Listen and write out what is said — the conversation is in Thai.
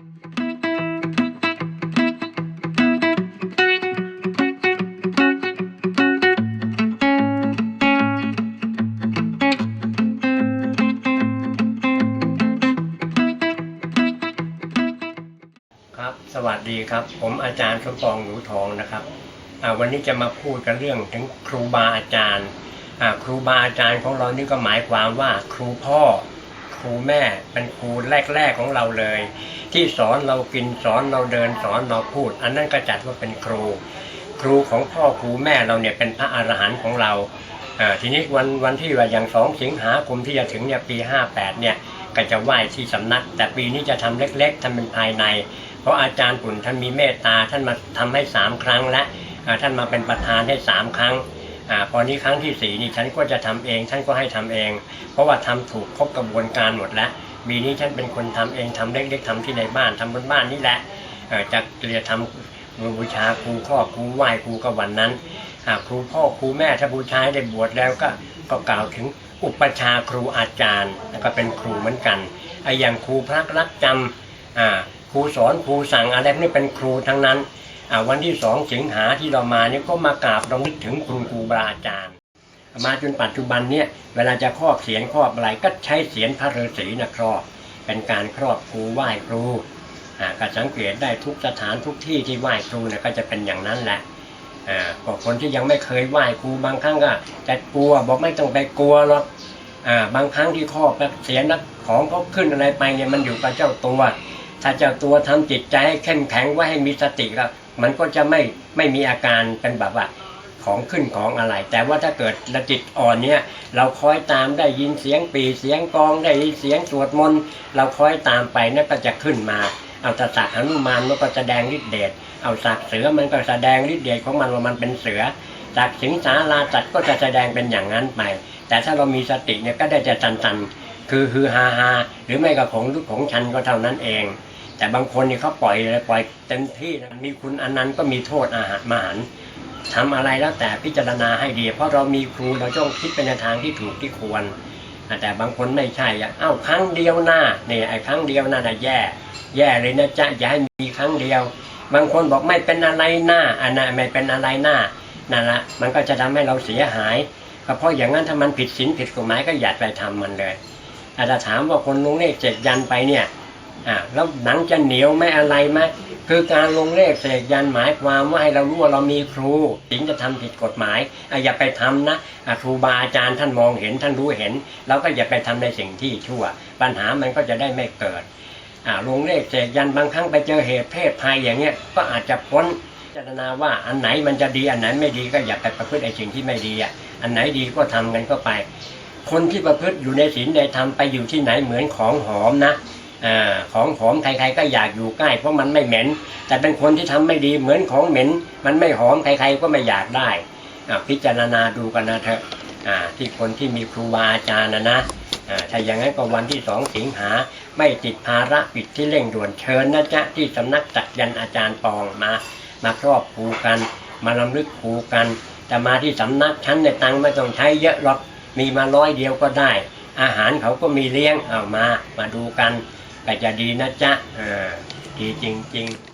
ครับสวัสดีครับ ผมอาจารย์สมปองหนูทองนะครับวันนี้จะมาพูดกันเรื่องถึงครูบาอาจารย์ครูบาอาจารย์ของเรานี่ก็หมายความว่าครูพ่อ ครูแม่เป็นครูแรก ๆของเราเลย ที่สอนเรากินสอนเราเดินสอนเราพูด อันนั้นก็จัดว่าเป็นครู ครูของพ่อครูแม่เราเนี่ยเป็นพระอรหันต์ของเราทีนี้วันวันที่ว่าอย่างสองสิงหาคมที่จะถึงเนี่ยปี 58เนี่ยก็จะไหว้ที่สำนัก แต่ปีนี้จะทำเล็กๆทำเป็นภายใน เพราะอาจารย์ปุ่นท่านมีเมตตาท่านมาทำให้สามครั้งและท่านมาเป็นประธานให้สามครั้ง อาพอนี้ครั้งที่สี่นี่ฉันก็จะทำเองท่านก็ให้ทำเอง เพราะว่าทำถูกครบกระบวนการหมดแล้วปีนี้ฉันเป็นคนทำเองทำเล็กๆทำที่ในบ้านทำบนบ้านนี่แหละเอ่อจะเรียนทำบูชาครูครอครูไหว้ครูก็วันนั้นอ่าครูพ่อครูแม่ถ้าบูชาได้บวชแล้วก็ก็กล่าวถึงอุปชาครูอาจารย์แล้วก็เป็นครูเหมือนกันไอ้อย่างครูพระรักจำอ่าครูสอนครูสั่งอะไรนี่เป็นครูทั้งนั้น วันที่สองสิงหาที่เรามาเนี่ยก็มากราบรำลึกถึงคุณครูบาอาจารย์ มาจนปัจจุบันเนี่ยเวลาจะครอบเสียงครอบอะไรก็ใช้เสียงพระฤาษีนะครอบเป็นการครอบครูไหว้ครูอ่าก็สังเกตได้ทุกสถานทุกที่ที่ไหว้ครูเนี่ยก็จะเป็นอย่างนั้นแหละอ่าก็คนที่ยังไม่เคยไหว้ครูบางครั้งก็จะกลัวบอกไม่ต้องไปกลัวหรอกอ่าบางครั้งที่ครอบแล้วเสียงนักของเขาขึ้นอะไรไปเนี่ยมันอยู่กับเจ้าตัว ถ้าเจ้าตัวทำจิตใจให้เข้มแข็งไว้ให้มีสติก็มันก็จะไม่ไม่มีอาการเป็นแบบว่าของขึ้นของอะไร แต่ว่าถ้าเกิดราจิตอ่อนเนี่ย เราคอยตามได้ยินเสียงปีเสียงกองได้ยินเสียงสวดมนต์เราคอยตามไปนั่นก็จะขึ้นมา เอาตะสักหนุมานมันก็แสดงฤทธิเดชเอาสักเสือมันก็แสดงฤทธิเดชของมันว่ามันเป็นเสือสักสิงสาราสัตว์ก็จะแสดงเป็นอย่างนั้นไป แต่ถ้าเรามีสติเนี่ยก็ได้จะจันๆ คือฮือฮาฮาหรือไม่ก็ของลุกของชันก็เท่านั้นเอง แต่บางคนนี่เขาปล่อยเลยปล่อยเต็มที่นะมีคุณอันนั้นก็มีโทษอาหารมหันต์ทำอะไรแล้วแต่พิจารณาให้ดี เพราะเรามีครูเราต้องคิดไปในทางที่ถูกที่ควร แต่บางคนไม่ใช่อะเอ้าครั้งเดียวหน้าเนี่ยไอ้ครั้งเดียวหน่าจะแย่ แย่เลยนะจ๊ะอย่าให้มีครั้งเดียว บางคนบอกไม่เป็นอะไรหน้าอันนั้นไม่เป็นอะไรหน้านั่นละมันก็จะทำให้เราเสียหายก็เพราะอย่างนั้นถ้ามันผิดศีลผิดกฎหมายก็อย่าไปทำมันเลย อาจจะถามว่าคนลงเลขเจ็ดยันไปเนี่ยอ่าแล้วหนังจะเหนียวไหม่อะไรไหมคือการลงเลขเสกยันหมายความว่าให้เรารู้ว่าเรามีครูถึงจะทำผิดกฎหมายออย่าไปทำนะครูบาอาจารย์ท่านมองเห็นท่านรู้เห็นเราก็อย่าไปทำในสิ่งที่ชั่ว ปัญหามันก็จะได้ไม่เกิดอ่าลงเลขเสกยันบางครั้งไปเจอเหตุเพศภัยอย่างเงี้ยก็อาจจะพ้นพิจารณาว่าอันไหนมันจะดีอันไหนไม่ดีก็อย่าไปประพฤติไอ้สิ่งที่ไม่ดีอะอันไหนดีก็ทำกันก็ไป คนที่ประพฤติอยู่ในศีลในธรรมไปอยู่ที่ไหนเหมือนของหอมนะอ่าของหอมใครๆก็อยากอยู่ใกล้ เพราะมันไม่เหม็น แต่เป็นคนที่ทำไม่ดีเหมือนของเหม็น มันไม่หอมใครๆก็ไม่อยากได้อ่าพิจารณาดูกันนะเถอะอ่าที่คนที่มีครูบาอาจารย์นะนะอ่าถ้าอย่างนั้นก็วันที่สองสิงหาไม่ติดภาระปิดที่เร่งด่วนเชิญนะจ๊ะที่สำนักจักยันอาจารย์ปองมา มาครอบครูกัน มาลำลึกครูกัน แต่มาที่สำนักชั้นในตังไม่ต้องใช้เยอะหรอก มีมาร้อยเดียวก็ได้ อาหารเขาก็มีเลี้ยงเอามา มาดูกันก็จะดีนะจ๊ะอ่าดีจริง ๆ